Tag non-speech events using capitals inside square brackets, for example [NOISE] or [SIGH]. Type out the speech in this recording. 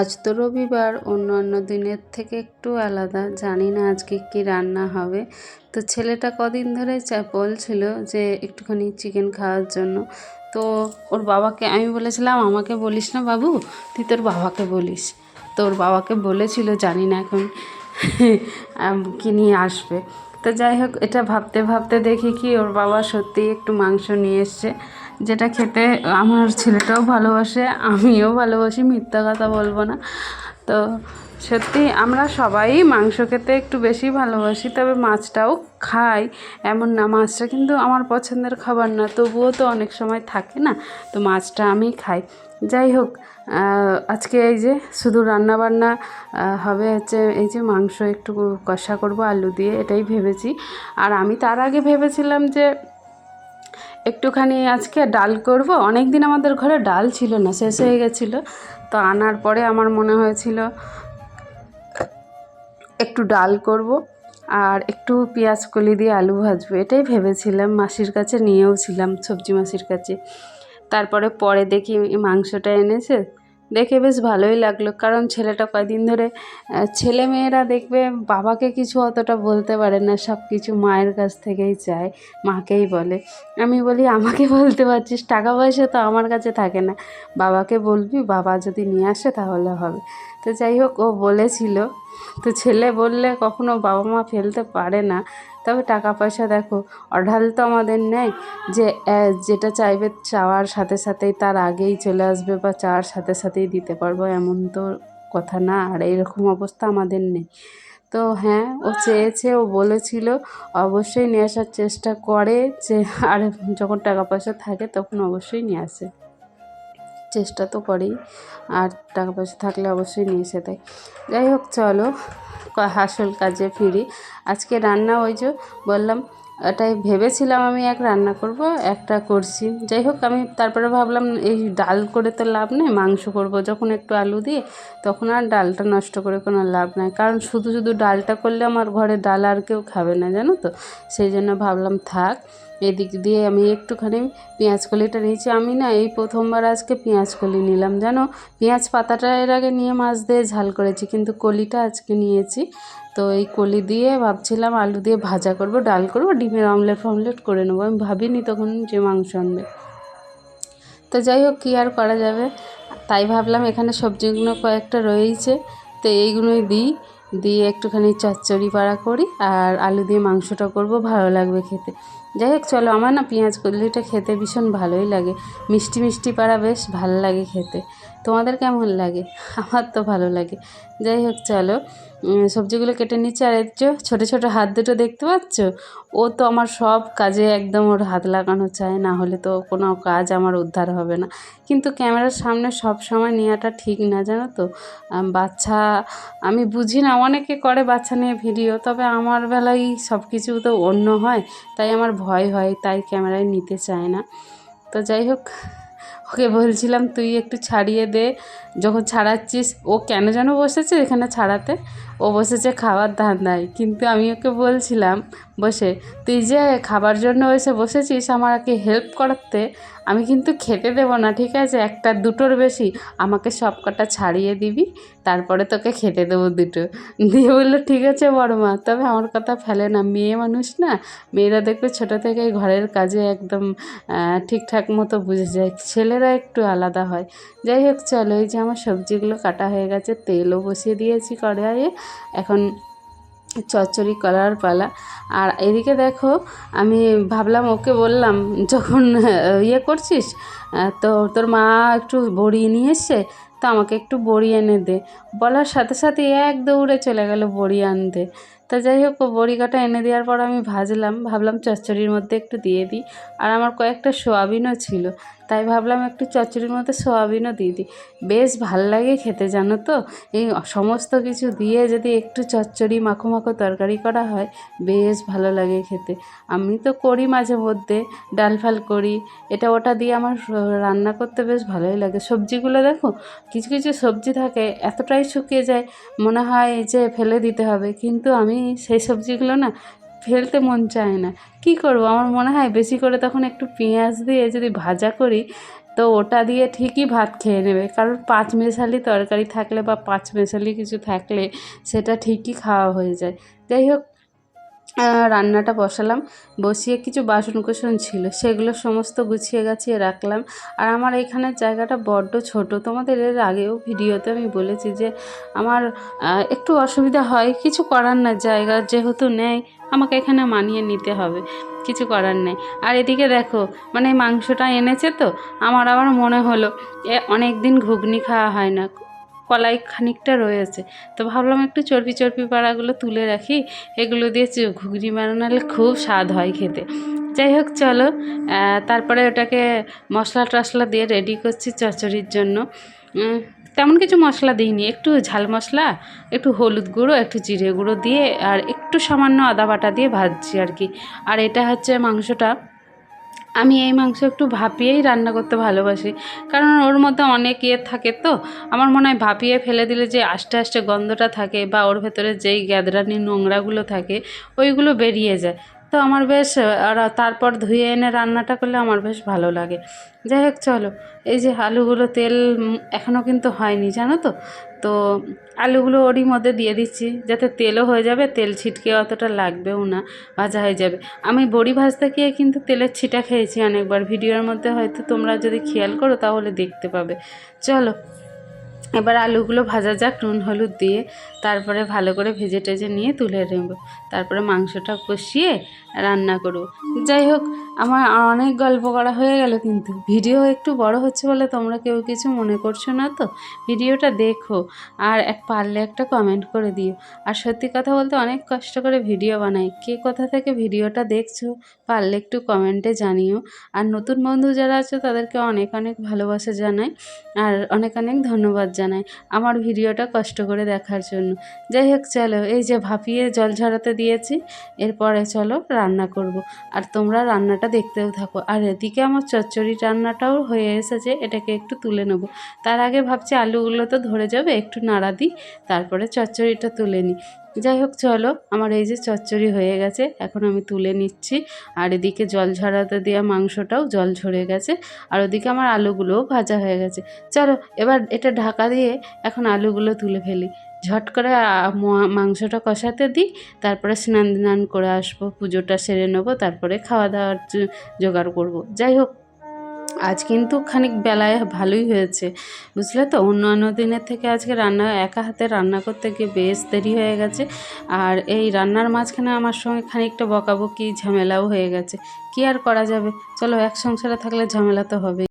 আজ তো রবিবার, অন্যান্য দিনের থেকে একটু আলাদা। জানি না আজকে কি রান্না হবে। তো ছেলেটা কদিন ধরে বলছিল যে একটুখানি চিকেন খাওয়ার জন্য। তো ওর বাবাকে আমি বলেছিলাম, আমাকে বলিস না বাবু, তুই তোর বাবাকে বলিস। তো ওর বাবাকে বলেছিল, জানি না এখন কি নিয়ে আসবে? তো যাই হোক, এটা ভাবতে ভাবতে দেখি কি ওর বাবা সত্যিই একটু মাংস নিয়ে এসছে। যেটা খেতে আমার ছেলেটাও ভালোবাসে, আমিও ভালোবাসি, মিথ্যা কথা বলব না। তো সত্যি আমরা সবাই মাংস খেতে একটু বেশি ভালোবাসি, তবে মাছটাও খাই, এমন না মাছটা কিন্তু আমার পছন্দের খাবার না, তবুও তো অনেক সময় থাকে না, তো মাছটা আমি খাই। যাই হোক আজকে এই যে শুধু রান্না বান্না হবে হচ্ছে এই যে মাংস একটু কষা করব আলু দিয়ে, এটাই ভেবেছি। আর আমি তার আগে ভেবেছিলাম যে একটুখানি আজকে ডাল করব। অনেক দিন আমাদের ঘরে ডাল ছিল না, শেষ হয়ে গেছিল। তো আনার পরে আমার মনে হয়েছিল একটু ডাল করব আর একটু পেঁয়াজ কলি দিয়ে আলু ভাজবো, এটাই ভেবেছিলাম। মাসির কাছে নিয়েও ছিলাম, সবজি মাসির কাছে। তারপরে পরে দেখি মাংসটা এনেছে। দেখে বেশ ভালোই লাগল। কারণ ছেলেটা কয়দিন ধরে ছেলে মেয়েরা দেখবে বাবাকে কিছু অতটা বলতে পারে না সব কিছু মায়ের কাছ থেকেই চায়, মাকেই বলে। আমি বলি, আমাকে [LAUGHS] বলতে পারছিস? টাকা পয়সা তো আমার কাছে থাকে না। বাবাকে বলবি, বাবা যদি নিয়ে আসে তাহলে হবে। তো যাই হোক, ও বলেছিল। তো ছেলে বললে কখনো বাবা মা ফেলতে পারে না। তবে টাকা পয়সা দেখো, অঢাল তো আমাদের নেই যে যেটা চাইবে চাওয়ার সাথে সাথেই তার আগেই চলে আসবে বা চাওয়ার সাথে সাথেই দিতে পারব, এমন তো কথা না। আর এইরকম অবস্থা আমাদের নেই। তো হ্যাঁ ও চেয়েছে, ও বলেছিল, অবশ্যই নিয়ে আসার চেষ্টা করে যে, আর যখন টাকা পয়সা থাকে তখন অবশ্যই নিয়ে আসে। চেষ্টা তো করেই, আর টাকা পয়সা থাকলে অবশ্যই নিয়ে এসে দেয়। যাই হোক, চলো আসল কাজে ফিরি। আজকে রান্না ওই যে বললাম, এটাই ভেবেছিলাম আমি এক রান্না করব, একটা করছি। যাই হোক, আমি তারপরে ভাবলাম, এই ডাল করে তো লাভ নেই, মাংস করব। যখন একটু আলু দিয়ে, তখন আর ডালটা নষ্ট করে কোনো লাভ নাই। কারণ শুধু শুধু ডালটা করলে আমার ঘরে ডাল আর কেউ খাবে না, জানো তো? সেই জন্য ভাবলাম, থাক এদিক দিয়ে আমি একটুখানি পেঁয়াজ কলিটা নিয়েছি। আমি না এই প্রথমবার আজকে পেঁয়াজ কলি নিলাম, জানো? পেঁয়াজ পাতাটা এর আগে নিয়ে মাছ দিয়ে ঝাল করেছি, কিন্তু কলিটা আজকে নিয়েছি। তো এই কলি দিয়ে ভাবছিলাম আলু দিয়ে ভাজা করব, ডাল করব, ডিমের অমলেট ফমলেট করে নেব। আমি ভাবিনি তখন যে মাংস আনবে। তো যাই হোক, কী আর করা যাবে? তাই ভাবলাম এখানে সবজিগুলো কয়েকটা রয়েছে তো এইগুলোই দিই। দিয়ে একটুখানি চচ্চড়ি পাড়া করি আর আলু দিয়ে মাংসটা করব, ভালো লাগবে খেতে। যাই হোক, চলো, আমার না পেঁয়াজ কদলিটা খেতে ভীষণ ভালোই লাগে। মিষ্টি মিষ্টি পাড়া বেশ ভালো লাগে খেতে। তোমাদের কেমন লাগে? আমার তো ভালো লাগে। যাই হোক, চলো সবজিগুলো কেটে নিচ্ছে। আর এর ছোটো ছোটো হাত দুটো দেখতে পাচ্ছ? ও তো আমার সব কাজে একদম ওর হাত লাগানো চায়, না হলে তো কোনো কাজ আমার উদ্ধার হবে না। কিন্তু ক্যামেরার সামনে সব সময় নেওয়াটা ঠিক না, জানো তো? বাচ্চা, আমি বুঝি না, অনেকে করে বাচ্চা নিয়ে ভিডিও, তবে আমার বেলায় সব কিছু তো অন্য হয়। তাই আমার ভয় হয়, তাই ক্যামেরায় নিতে চায় না। তো যাই হোক, ওকে বলছিলাম, তুই একটু ছাড়িয়ে দে। যখন ছাড়াচ্ছিস, ও কেন যেন বসেছে এখানে ছাড়াতে? ও বসেছে খাবার ধান্দায়। কিন্তু আমি ওকে বলছিলাম বসে, তুই যে খাবার জন্য এসে বসেছিস আমাকে হেল্প করাতে, আমি কিন্তু খেতে দেবো না, ঠিক আছে? একটা দুটোর বেশি, আমাকে সব কটা ছাড়িয়ে দিবি, তারপরে তোকে খেতে দেবো দুটো। দিয়ে বলল, ঠিক আছে বড় মা তবে আমার কথা ফেলে না, মেয়ে মানুষ না, মেয়েরা দেখবে ছোটো থেকে ঘরের কাজে একদম ঠিকঠাক মতো বুঝে যায়, ছেলেরা একটু আলাদা হয়। যাই হোক, চলো, এই যে আমার সবজিগুলো কাটা হয়ে গেছে, তেলও বসিয়ে দিয়েছি কড়াইয়ে, এখন চচ্চড়ি করার পালা। আর এদিকে দেখো, আমি ভাবলাম, ওকে বললাম, যখন ইয়ে করছিস তো তোর মা একটু বড়ি নিয়ে এসছে, তো আমাকে একটু বড়ি এনে দে। বলার সাথে সাথে এক দৌড়ে চলে গেল বড়ি আনতে। তা যাই হোক ও বড়ি কাটা এনে দেওয়ার পর আমি ভাজলাম। ভাবলাম চচ্চড়ির মধ্যে একটু দিয়ে দিই। আর আমার কয়েকটা সোয়াবিনও ছিল, তাই ভাবলাম একটু চচ্চড়ির মধ্যে সোয়াবিনও দিয়ে দিই। বেশ ভালো লাগে খেতে, জানো তো? এই সমস্ত কিছু দিয়ে যদি একটু চচ্চড়ি মাখো মাখো তরকারি করা হয়, বেশ ভালো লাগে খেতে। আমি তো করি মাঝে মধ্যে, ডাল ফাল করি। এটা ওটা দিয়ে আমার রান্না করতে বেশ ভালোই লাগে। সবজিগুলো দেখো, কিছু কিছু সবজি থাকে, এতটাই শুকিয়ে যায়, মনে হয় যে ফেলে দিতে হবে। কিন্তু আমি সেই সবজিগুলো না ফেলতে মন চায় না। কি করব? আমার মনে হয় বেশি করে তখন একটু পেঁয়াজ দিয়ে যদি ভাজা করি, তো ওটা দিয়ে ঠিকই ভাত খেয়ে নেবে। কারণ পাঁচ মেশালি তরকারি থাকলে বা পাঁচ মেশালি কিছু থাকলে সেটা ঠিকই খাওয়া হয়ে যায়। যাই হোক রান্নাটা বসালাম। বসিয়ে কিছু বাসন কোসন ছিল, সেগুলো সমস্ত গুছিয়ে গাছিয়ে রাখলাম। আর আমার এখানের জায়গাটা বড্ড ছোট। তোমাদের এর আগেও ভিডিওতে আমি বলেছি যে আমার একটু অসুবিধা হয়, কিছু করার না, জায়গা যেহেতু নেই, আমাকে এখানে মানিয়ে নিতে হবে, কিছু করার নেই। আর এদিকে দেখো মানে মাংসটা এনেছে তো, আমার আবার মনে হলো, এ অনেক দিন ঘুগনি খাওয়া হয় না। কলাই খানিকটা রয়েছে। তো ভাবলাম একটু চর্বি চর্বি পাড়াগুলো তুলে রাখি। এগুলো দিয়ে ঘুগনি বানালে খুব স্বাদ হয় খেতে। যাই হোক, চলো তারপরে ওটাকে মশলা টশলা দিয়ে রেডি করছি চচ্চড়ির জন্য। তেমন কিছু মশলা দিইনি, একটু ঝাল মশলা, একটু হলুদ গুঁড়ো, একটু জিরে গুঁড়ো দিয়ে, আর একটু সামান্য আদা বাটা দিয়ে ভাজছি আর কি। আর এটা হচ্ছে মাংসটা। আমি এই মাংস একটু ভাপিয়েই রান্না করতে ভালোবাসি। কারণ ওর মধ্যে অনেক ইয়ে থাকে তো। আমার মনে হয় ভাপিয়ে ফেলে দিলে যে আস্তে আস্তে গন্ধটা থাকে বা ওর ভেতরে যেই গ্যাদরানি নোংরাগুলো থাকে, ওইগুলো বেরিয়ে যায়। তো আমার বেশ, আর তারপর ধুয়ে এনে রান্নাটা করলে আমার বেশ ভালো লাগে। যাই হোক, চলো। এই যে আলুগুলো তেল এখনও কিন্তু হয়নি, জানো তো? তো আলুগুলো ওরই মধ্যে দিয়ে দিচ্ছি, যাতে তেলও হয়ে যাবে, তেল ছিটকে অতটা লাগবেও না, ভাজা হয়ে যাবে। আমি বড়ি ভাজতে গিয়ে কিন্তু তেলের ছিটা খেয়েছি অনেকবার, ভিডিওর মধ্যে হয়তো তোমরা যদি খেয়াল করো তাহলে দেখতে পাবে। চলো। এবার আলুগুলো ভাজা যাক, নুন, হলুদ দিয়ে। তারপরে ভালো করে ভেজে টেজে নিয়ে তুলে নেব। তারপরে মাংসটা কষিয়ে রান্না করব। যাই হোক, আমার অনেক গল্প করা হয়ে গেল, কিন্তু ভিডিও একটু বড় হচ্ছে বলে তোমরা কেউ কিছু মনে করছ না তো? ভিডিওটা দেখো আর এক পারলে একটা কমেন্ট করে দিও। আর সত্যি কথা বলতে অনেক কষ্ট করে ভিডিও বানাই। কে কোথা থেকে ভিডিওটা দেখছ, পারলে একটু কমেন্টে জানিও। আর নতুন বন্ধু যারা আছে, তাদেরকে অনেক অনেক ভালোবাসা জানাই। আর অনেক অনেক ধন্যবাদ জানাই আমার ভিডিওটা কষ্ট করে দেখার জন্য। যাই হোক, চলো, এই যে ভাপিয়ে জল ঝরাতে দিয়েছি, এরপরে চলো রান্না করব। আর তোমরা রান্নাটা দেখতেও থাকো। আর এদিকে আমার চচ্চড়ি রান্নাটাও হয়ে এসেছে, এটাকে একটু তুলে নেব। তার আগে ভাবছি আলুগুলো তো ধরে যাবে, একটু নাড়া দিই, তারপরে চচ্চড়িটা তুলে নিই। যাই হোক, চলো, আমার এই যে চচ্চড়ি হয়ে গেছে, এখন আমি তুলে নিচ্ছি। আর এদিকে জল ঝরাতে দেওয়া মাংসটাও জল ঝরে গেছে, আর ওদিকে আমার আলুগুলোও ভাজা হয়ে গেছে। চলো, এবার এটা ঢাকা দিয়ে এখন আলুগুলো তুলে ফেলি। ঝট করে মাংসটা কষাতে দিই, তারপরে স্নান ধান করে আসব, পুজোটা সেরে নেব, তারপরে খাওয়া দাওয়ার জোগাড় করব। যাই হোক আজ কিন্তু খানিক বেলায় ভালোই হয়েছে, বুঝলে তো? অন্যান্য দিনের থেকে আজকে রান্না, একা হাতে রান্না করতে গিয়ে বেশ দেরি হয়ে গেছে। আর এই রান্নার মাঝখানে আমার সঙ্গে খানিকটা বকাবকি, ঝামেলাও হয়ে গেছে। কি আর করা যাবে? চলো, এক সংসারে থাকলে ঝামেলা তো হবে